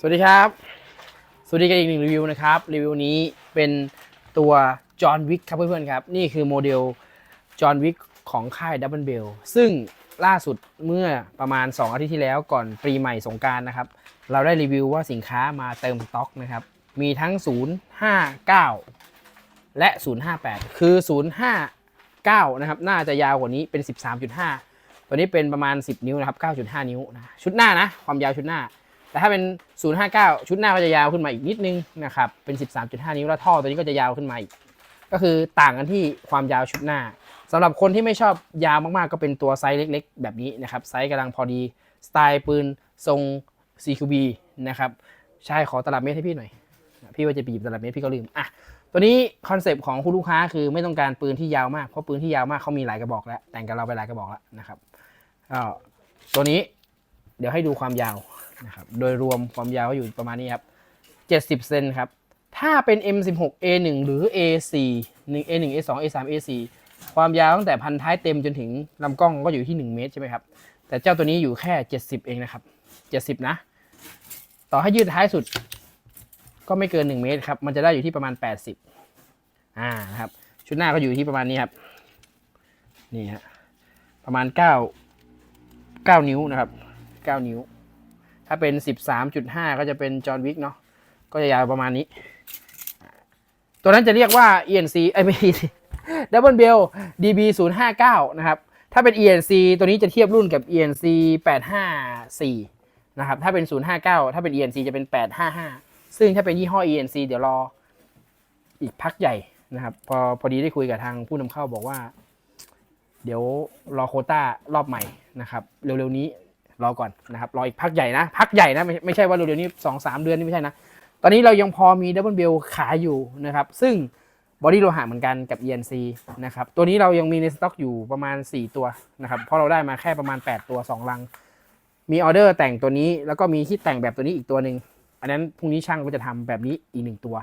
สวัสดีครับ สวัสดีกันอีกหนึ่งรีวิวนะครับ รีวิวนี้เป็นตัวจอห์นวิกครับเพื่อนๆครับ นี่คือโมเดลจอห์นวิกของค่ายดับเบิลเบลซึ่งล่าสุดเมื่อประมาณ 2 อาทิตย์ที่แล้วก่อนปีใหม่สงการนะครับ เราได้รีวิวว่าสินค้ามาเติมสต็อกนะครับ มีทั้ง 059 และ 058 คือ 059 นะครับ น่าจะยาวกว่านี้เป็น 13.5 ตัวนี้เป็นประมาณ 10 นิ้วนะครับ 9.5 นิ้วนะชุดหน้านะ ความยาวชุดหน้า แต่ถ้าเป็น 059 ชุดหน้าก็จะยาวขึ้นมาอีกนิดนึงนะครับเป็น 13.5 นิ้วแล้วท่อตัวนี้ก็จะยาวขึ้นมาอีกก็คือต่างกันที่ความยาวชุดหน้าสำหรับคนที่ไม่ชอบยาวมากๆ ก็เป็นตัวไซส์เล็ก ๆ แบบนี้นะครับไซส์กำลังพอดีสไตล์ปืนทรง CQB นะครับใช่ขอตลับเมตรให้พี่หน่อย พี่ว่าจะไปหยิบตลับเมตรพี่ก็ลืมอะตัวนี้คอนเซปต์ของคุณลูกค้าคือไม่ต้องการปืนที่ยาวมากเพราะปืนที่ยาวมากเขามีหลายกระบอกแล้วแต่งกับเราไปหลายกระบอกแล้วนะครับก็ตัวนี้เดี๋ยวให้ดูความยาว นะครับโดยรวมความยาวก็อยู่ประมาณนี้ครับ 70 เซนครับ ถ้าเป็น M16 A1 หรือ A4 1 A1 A2 A3 A4 ความยาวตั้งแต่พันท้ายเต็มจนถึงลำกล้องก็อยู่ที่ 1 เมตรใช่ไหมครับ แต่เจ้าตัวนี้อยู่แค่ 70 เองนะครับ 70 นะ ต่อให้ยืดท้ายสุด ก็ไม่เกิน 1 เมตรครับ มันจะได้อยู่ที่ประมาณ 80 อ่านะครับ ชุดหน้าก็อยู่ที่ประมาณนี้ครับ นี่ฮะ ประมาณ 9 9 นิ้วนะครับ 9 นิ้ว ถ้าเป็น 13.5 ก็จะเป็นจอห์นวิกเนาะก็จะยาวประมาณนี้ ตัวนั้นจะเรียกว่า ENC ไอ้ไม่ Double Bell DB 059นะครับ ถ้าเป็น ENC ตัวนี้จะเทียบรุ่นกับ ENC 854นะครับ ถ้าเป็น 059 ถ้าเป็น ENC จะเป็น 855 ซึ่งถ้าเป็นยี่ห้อ ENC เดี๋ยวรออีกพักใหญ่นะครับ พอพอดีได้คุยกับทางผู้นำเข้าบอกว่า เดี๋ยวรอโคต้ารอบใหม่นะครับ เร็วๆนี้ รอก่อนนะครับรออีกพักใหญ่นะ พักใหญ่นะไม่ไม่ใช่ว่าเร็วนี้สองสามเดือนนี่ไม่ใช่นะ ตอนนี้เรายังพอมีดับเบิลเบลขายอยู่นะครับ ซึ่งบอดี้โลหะเหมือนกันกับ ENC นะครับ ตัวนี้เรายังมีในสต็อกอยู่ประมาณ 4 ตัวนะครับ เพราะเราได้มาแค่ประมาณ 8 ตัว 2 ลัง มีออเดอร์แต่งตัวนี้ แล้วก็มีที่แต่งแบบตัวนี้อีกตัวหนึ่ง อันนั้นพรุ่งนี้ช่างก็จะทำแบบนี้อีกหนึ่งตัว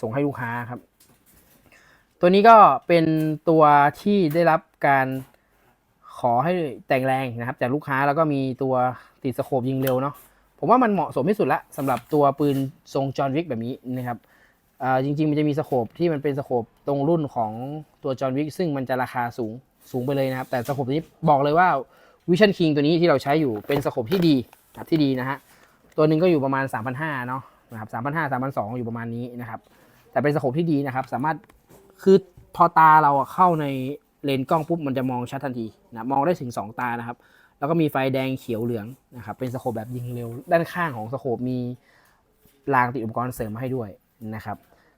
ส่งให้ลูกค้าครับ ตัวนี้ก็เป็นตัวที่ได้รับการ ขอให้แต่งแรงนะครับ จากลูกค้าแล้วก็มีตัวติดสโคปยิงเร็วเนาะผมว่ามันเหมาะสมที่สุดละสำหรับตัวปืนทรงจอห์นวิกแบบนี้นะครับจริงๆมันจะมีสโคปที่มันเป็นสโคปตรงรุ่นของตัวจอห์นวิกซึ่งมันจะราคาสูงสูงไปเลยนะครับ แต่สโคปนี้บอกเลยว่าวิชั่นคิงตัวนี้ที่เราใช้อยู่เป็นสโคปที่ดีครับที่ดีนะฮะตัวหนึ่งก็อยู่ประมาณ 3,500เนาะนะครับ3,500 3,200 อยู่ประมาณนี้นะครับ แต่เป็นสโคปที่ดีนะครับ สามารถคือพอตาเราเข้าในเลนส์กล้องปุ๊บมันจะมองชัดทันที นะมองได้ถึง 2 ตานะครับ แล้วก็มีไฟแดงเขียวเหลืองนะครับเป็นสโคปแบบยิงเร็ว ด้านข้างของสโคปมีรางติดอุปกรณ์เสริมมาให้ด้วยนะครับ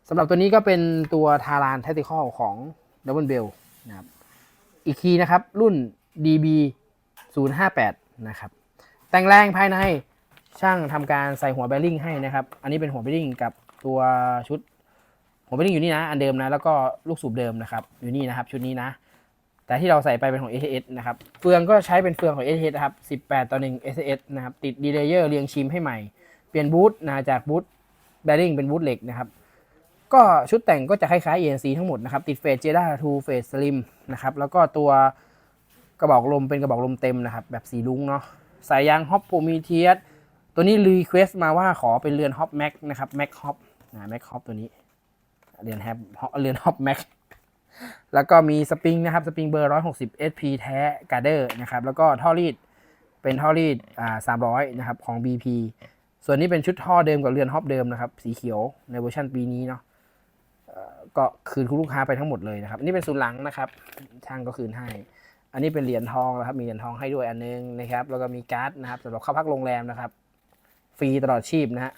สำหรับตัวนี้ก็เป็นตัวทาราน Tactical ของ Double Bell นะครับอีกทีนะครับรุ่น DB 058นะครับแต่งแรงภายในช่างทำการใส่หัวแบริ่งให้นะครับ อันนี้เป็นหัวแบริ่งกับตัวชุด หัวแบริ่งอยู่นี่นะ อันเดิมนะ แล้วก็ลูกสูบเดิมนะครับ อยู่นี่นะครับ ชุดนี้นะ แต่ที่เราใส่ไปเป็นของ ATS นะครับ เฟืองก็ใช้เป็นเฟืองของ ATS นะครับ 18 ต่อ 1 ATS นะครับ ติดดีเลเยอร์เรียงชิมให้ใหม่ เปลี่ยนบูทนะจากบูทแบริ่งเป็นบูทเหล็กนะครับ ก็ชุดแต่งก็จะคล้ายๆ ENC ทั้งหมดนะครับ ติดเฟสเจด้าทูเฟสสลิมนะครับ แล้วก็ตัวกระบอกลมเป็นกระบอกลมเต็มนะครับ แบบสีลุ้งเนาะ สายยางฮอปโปมีเทียสตัวนี้รีเควสมาว่าขอเป็นเรือนฮอปแม็กนะครับแม็กฮอปนะแม็กฮอปตัวนี้ เรือนแฮปเรือนฮอปแม็ก แล้วก็มีสปริงนะครับ สปริงเบอร์ 160 SP แท้กาเดอร์นะครับ แล้วก็ท่อรีดเป็นท่อรีดอ่า300 นะครับ ของ BP ส่วนนี้เป็นชุดท่อเดิมกับเรือนฮอปเดิมนะครับ สีเขียวในเวอร์ชันปีนี้เนาะก็คืนคุณลูกค้าไปทั้งหมดเลยนะครับอันนี้เป็นศูนย์หลังนะครับ ช่างก็คืนให้ อันนี้เป็นเหรียญทองนะครับ มีเหรียญทองให้ด้วยอันนึงนะครับ แล้วก็มีการ์ดนะครับสำหรับเข้าพักโรงแรมนะครับ ฟรีตลอดชีพนะฮะ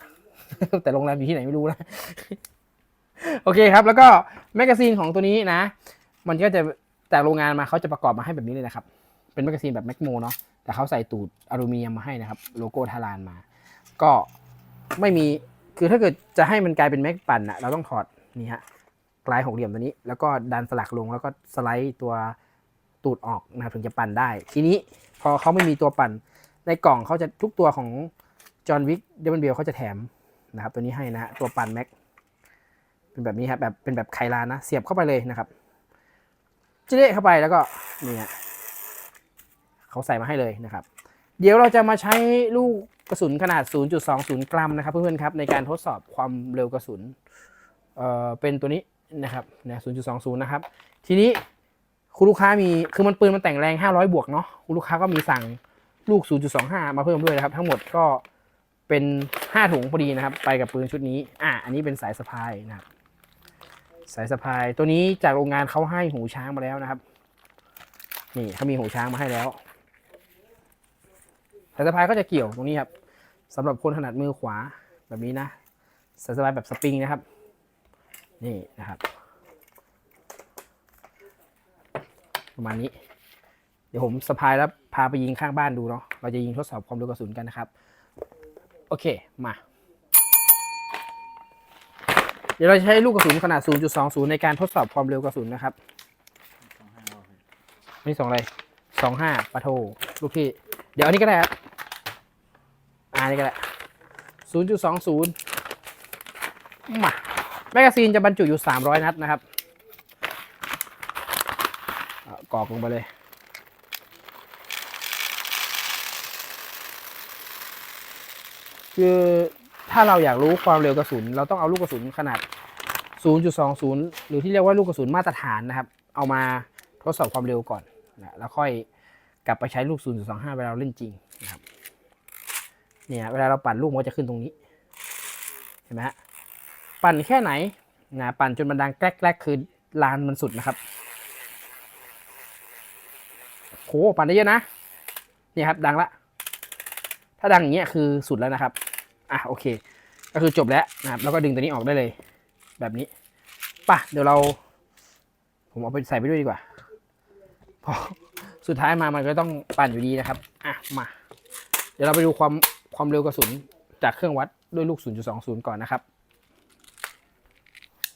แต่โรงแรมอยู่ที่ไหนไม่รู้นะ โอเคครับ แล้วก็แมกกาซีนของตัวนี้นะ มันก็จะจากโรงงานมาเขาจะประกอบมาให้แบบนี้เลยนะครับ เป็นแมกกาซีนแบบแมกโมเนาะ แต่เขาใส่ตูดอลูมิเนียมมาให้นะครับ โลโก้ทารานมา ก็ไม่มี คือถ้าเกิดจะให้มันกลายเป็นแม็กปั่นอะเราต้องถอดนี่ฮะปลายหกเหลี่ยมตัวนี้ แล้วก็ดันสลักลง แล้วก็สไลด์ตัวตูดออกนะครับถึงจะปั่นได้ ทีนี้พอเขาไม่มีตัวปั่น ในกล่องเขาจะทุกตัวของจอห์นวิกเดวินเบลเขาจะแถมนะครับตัวนี้ให้นะฮะตัวปั่นแม็ก เป็นแบบนี้ครับแบบเป็นแบบไคลานนะ เสียบเข้าไปเลยนะครับเจ๊เข้าไปแล้วก็นี่ฮะเขาใส่มาให้เลยนะครับ เดี๋ยวเราจะมาใช้ลูกกระสุนขนาด 0.20 กรัมนะครับเพื่อนๆครับในการทดสอบความเร็วกระสุนเอ่อเป็นตัวนี้นะครับนะ0.20 นะครับ ทีนี้คุณลูกค้ามีคือมันปืนมันแต่งแรง 500 บวกเนาะคุณลูกค้าก็มีสั่งลูก 0.25 มาเพิ่มด้วยนะครับ ทั้งหมดก็เป็น 5 ถุงพอดีนะครับ ไปกับปืนชุดนี้ อะอันนี้เป็นสายสะพายนะครับ สายสะพาย ตัวนี้จากโรงงานเขาให้หูช้างมาแล้วนะครับ นี่เขามีหูช้างมาให้แล้ว สายสะพายก็จะเกี่ยวตรงนี้ครับสำหรับคนถนัดมือขวาแบบนี้นะสายสะพายแบบสปริงนะครับ นี่นะครับ ประมาณนี้ เดี๋ยวผมสะพายแล้วพาไปยิงข้างบ้านดูเนาะเราจะยิงทดสอบความเร็วกระสุนกันนะครับ โอเคมา เดี๋ยวเราจะใช้ลูกกระสุนขนาด 0.20 ในการทดสอบความเร็วกระสุนนะครับนี่สองอะไรสองห้าปะโทลูกพี่ เดี๋ยวอันนี้ก็ได้ครับอ่านี่ก็ได้0.20มาแมกกาซีนจะบรรจุอยู่300นัดนะครับกรอกลงไปเลยคือ ถ้าเราอยากรู้ความเร็วกระสุน เราต้องเอาลูกกระสุนขนาด 0.20 หรือที่เรียกว่าลูกกระสุนมาตรฐานนะครับ เอามาทดสอบความเร็วก่อนนะแล้วค่อยกลับไปใช้ลูก 0.25 เวลาเราเล่นจริงนะครับเนี่ยเวลาเราปั่นลูกมันจะขึ้นตรงนี้ เห็นไหมฮะปั่นแค่ไหนนะปั่นจนมันดังแกลกๆคือลานมันสุดนะครับโหปั่นได้เยอะนะเนี่ยครับดังละ ถ้าดังอย่างเงี้ยคือสุดแล้วนะครับ อะโอเค ก็คือจบแล้วนะครับแล้วก็ดึงตัวนี้ออกได้เลย แบบนี้ป่ะเดี๋ยวเรา ผมเอาไปใส่ไปด้วยดีกว่าเพอสุดท้ายมามันก็ต้องปั่นอยู่ดีนะครับอะมา เดี๋ยวเราไปดูความความเร็วกระสุนจากเครื่องวัดด้วยลูก 0.20 ก่อนนะครับ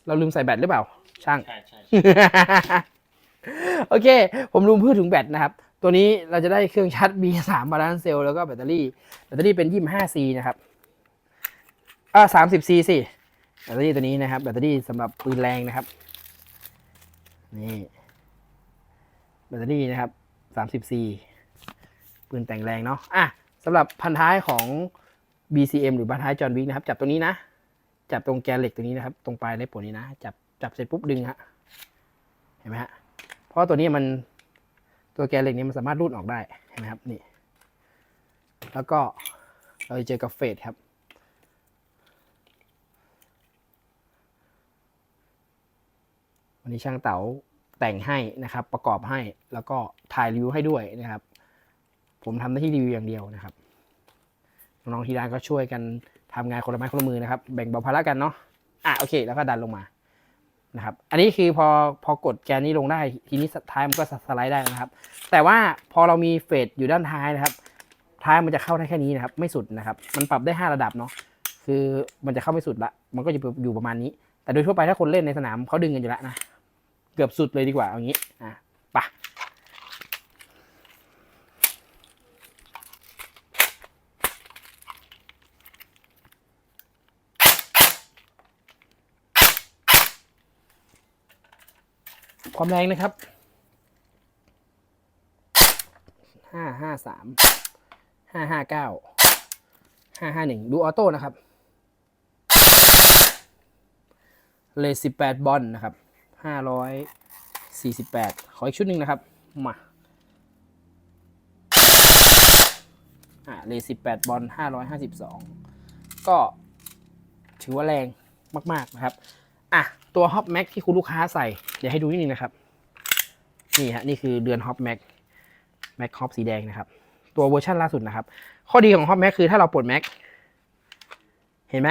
เราลืมใส่แบตหรือเปล่า ช่าง ใช่ใช่โอเค ผมลืมพูดถึงแบตนะครับ ตัวนี้เราจะได้เครื่องชาร์จ B3 บาลานซ์เซลแล้วก็แบตเตอรี่ แบตเตอรี่เป็น 25C นะครับ อ่า 30C สิบซีสิแบตเตอรี่ตัวนี้นะครับ แบตเตอรี่สำหรับปืนแรงนะครับ นี่ แบตเตอรี่นะครับ 30C ปืนแต่งแรงเนาะ อะสำหรับพันท้ายของ BCM หรือพันท้ายจอห์นวิกนะครับ จับตรงนี้นะ จับตรงแกนเหล็กตรงนี้นะครับ ตรงปลายเล็บปวนี้นะ จับ จับเสร็จปุ๊บดึงฮะ เห็นไหมฮะ เพราะตัวนี้มัน ตัวแกนเหล็กนี้มันสามารถรูดออกได้ เห็นไหมครับ นี่ แล้วก็เราจะเจอกับเฟดครับ วันนี้ช่างเต๋าแต่งให้นะครับ ประกอบให้แล้วก็ถ่ายรีวิวให้ด้วยนะครับ ผมทำหน้าที่รีวิวอย่างเดียวนะครับน้องๆที่ร้านก็ช่วยกันทำงานคนละไม้คนละมือนะครับ แบ่งเบาภาระกันเนาะอะโอเค แล้วก็ดันลงมานะครับ อันนี้คือพอพอกดแกนนี้ลงได้ ทีนี้ท้ายมันก็สไลด์ได้นะครับ แต่ว่าพอเรามีเฟดอยู่ด้านท้ายนะครับ ท้ายมันจะเข้าได้แค่นี้นะครับ ไม่สุดนะครับ มันปรับได้ 5 ระดับเนาะคือมันจะเข้าไม่สุดละ มันก็จะอยู่ประมาณนี้ แต่โดยทั่วไปถ้าคนเล่นในสนามเขาดึงกันอยู่แล้วนะ เกือบสุดเลยดีกว่าเอางี้อะไปะความแรงนะครับห้าห้าสามห้าห้าเก้าห้าห้าหนึ่งดูออโต้นะครับ เลสสิบแปดบอลนะครับ ห้าร้อยสี่สิบแปดขออีกชุดหนึ่งนะครับ มา อ่าเลสิบแปดบอลห้าร้อยห้าสิบสองก็ถือว่าแรงมาก ๆ นะครับ อะ ตัวฮอปแม็กที่คุณลูกค้าใส่ เดี๋ยวให้ดูนิดนึงนะครับ นี่ฮะ นี่คือเดือนฮอปแม็กแม็กฮอปสีแดงนะครับ ตัวเวอร์ชันล่าสุดนะครับ ข้อดีของฮอปแม็กคือถ้าเราปลดแม็ก เห็นไหม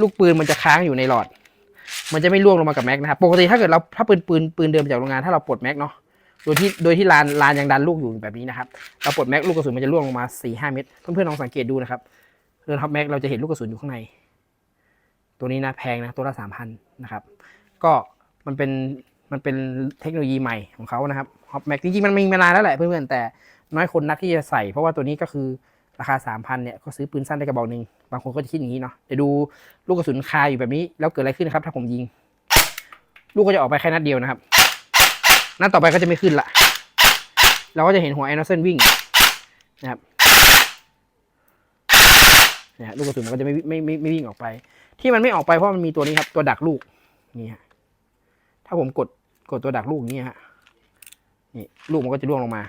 ลูกปืนมันจะค้างอยู่ในหลอด มันจะไม่ล่วงลงมากับแม็กนะครับ ปกติถ้าเกิดเราถ้าปืนปืนปืนเดิมจากโรงงานถ้าเราปลดแม็กเนาะ โดยที่โดยที่ลานลานยังดันลูกอยู่แบบนี้นะครับ เราปลดแม็กลูกกระสุนมันจะล่วงลงมา4ี่ห้าเม็ดเพื่อนๆลองสังเกตดูนะครับเรือท็อปแม็กเราจะเห็นลูกกระสุนอยู่ข้างใน ตัวนี้นะแพงนะตัวละสามพันนะครับ ก็มันเป็นมันเป็นเทคโนโลยีใหม่ของเขานะครับฮอปแม็กจริงๆมันมีมานานแล้วแหละเพื่อนๆแต่น้อยคนนักที่จะใส่เพราะว่าตัวนี้ก็คือ ราคาสามพันเนี่ยก็ซื้อปืนสั้นได้กระบอกหนึ่งบางคนก็จะคิดอย่างนี้เนาะเดี๋ยวดูลูกกระสุนคาอยู่แบบนี้ แล้วเกิดอะไรขึ้นนะครับ ถ้าผมยิง ลูกก็จะออกไปแค่นัดเดียวนะครับนัดต่อไปก็จะไม่ขึ้นละเราก็จะเห็นหัวแอนเซนวิ่งนะครับเนี่ยลูกกระสุนมันก็จะไม่ไม่ไม่ไม่วิ่งออกไป ที่มันไม่ออกไปเพราะมันมีตัวนี้ครับ ตัวดักลูกนี่ฮะถ้าผมกดกดตัวดักลูกนี้ฮะนี่ลูกมันก็จะร่วงลงมา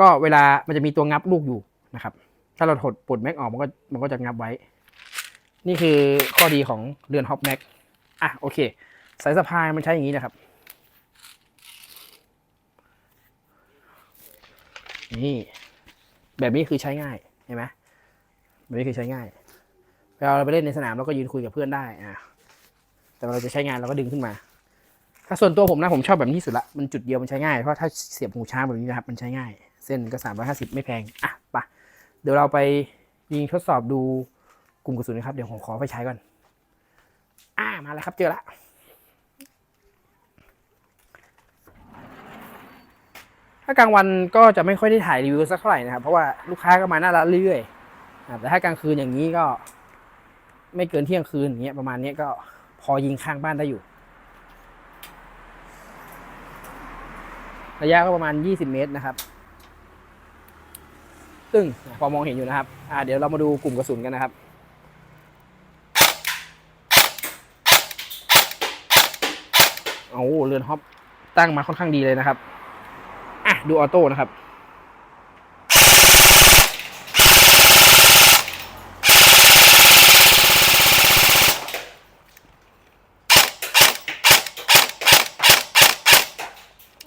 ก็เวลามันจะมีตัวงับลูกอยู่นะครับ ถ้าเราถดปลดแม็กออกมันก็มันก็จะงับไว้ นี่คือข้อดีของเรือนฮอปแม็กอะโอเค สายสะพายมันใช้อย่างนี้นะครับ นี่ แบบนี้คือใช้ง่ายเห็นไหมแบบนี้คือใช้ง่ายเวลาเราไปเล่นในสนามเราก็ยืนคุยกับเพื่อนได้อะแต่เราจะใช้งานเราก็ดึงขึ้นมา ถ้าส่วนตัวผมนะผมชอบแบบนี้สุดละ มันจุดเดียวมันใช้ง่าย เพราะถ้าเสียบหูช้างแบบนี้นะครับ มันใช้ง่าย เส้นก็สามร้อยห้าสิบไม่แพง อะไปะเดี๋ยวเราไปยิงทดสอบดูกลุ่มกระสุนนะครับ เดี๋ยวผมขอไปใช้ก่อน อ่ามาแล้วครับเจอละถ้ากลางวันก็จะไม่ค่อยได้ถ่ายรีวิวสักเท่าไหร่นะครับ เพราะว่าลูกค้าก็มาหน้าร้านเรื่อยๆแต่ถ้ากลางคืนอย่างนี้ก็ ไม่เกินเที่ยงคืนอย่างเงี้ยประมาณนี้ก็พอยิงข้างบ้านได้อยู่ ระยะก็ประมาณ 20 เมตรนะครับ ซึ่งพอมองเห็นอยู่นะครับอ่าเดี๋ยวเรามาดูกลุ่มกระสุนกันนะครับโอ้เรือนฮอปตั้งมาค่อนข้างดีเลยนะครับอะดูออโต้นะครับ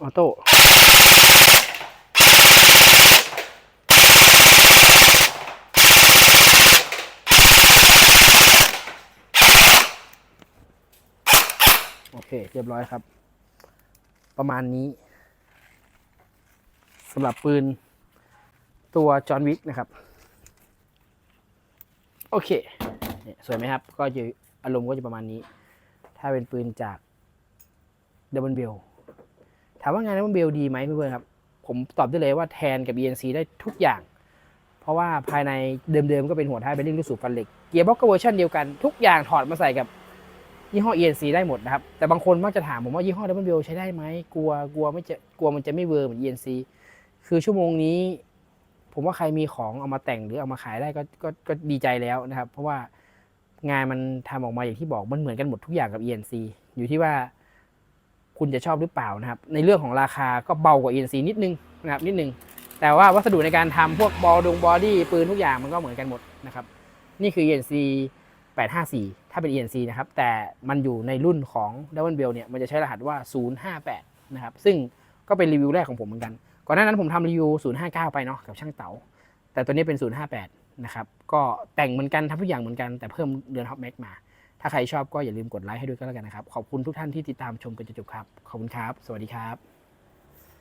ออโต้ เคเรียบร้อยครับ ประมาณนี้สำหรับปืนตัวจอห์นวิกนะครับ โอเคสวยไหมครับ ก็จะอารมณ์ก็จะประมาณนี้ ถ้าเป็นปืนจากเดบันเบลถามว่างานเดบันเบลดีไหมเพื่อนๆครับ ผมตอบได้เลยว่าแทนกับ ENC ได้ทุกอย่าง เพราะว่าภายในเดิมๆก็เป็นหัวท้ายเป็นลิงลูกสูบฟันเหล็ก เกียร์บ็อกก็เวอร์ชันเดียวกันทุกอย่างถอดมาใส่กับ ยี่ห้อ ENC ได้หมดนะครับ แต่บางคนมักจะถามผมว่ายี่ห้อ w ใช้ได้ไหมกลัวกลัวไม่จะกลัวมันจะไม่เวอร์เหมือน ENC คือชั่วโมงนี้ ผมว่าใครมีของเอามาแต่งหรือเอามาขายได้ก็ก็ก็ดีใจแล้วนะครับ เพราะว่างานมันทำออกมาอย่างที่บอกมันเหมือนกันหมดทุกอย่างกับ ENC อยู่ที่ว่าคุณจะชอบหรือเปล่านะครับ ในเรื่องของราคาก็เบากว่า ENC นิดนึงนะครับนิดนึง แต่ว่าวัสดุในการทำพวกบอลดงบอดี้ปืนทุกอย่างมันก็เหมือนกันหมดนะครับ นี่คือ ENC 854 ถ้าเป็น ENC นะครับ แต่มันอยู่ในรุ่นของ d o u b l e Bell เนี่ย มันจะใช้รหัสว่า 058 นะครับ ซึ่งก็เป็นรีวิวแรกของผมเหมือนกัน ก่อนหน้านั้นผมทำรีวิว 059 ไปเนาะกับช่างเต๋า แต่ตัวนี้เป็น 058 นะครับ ก็แต่งเหมือนกันทำทุกอย่างเหมือนกัน แต่เพิ่มเรือนฮอปแม็กมา ถ้าใครชอบก็อย่าลืมกดไลค์ให้ด้วยก็แล้วกันนะครับ ขอบคุณทุกท่านที่ติดตามชมกันจนจบครับ ขอบคุณครับ สวัสดีครับ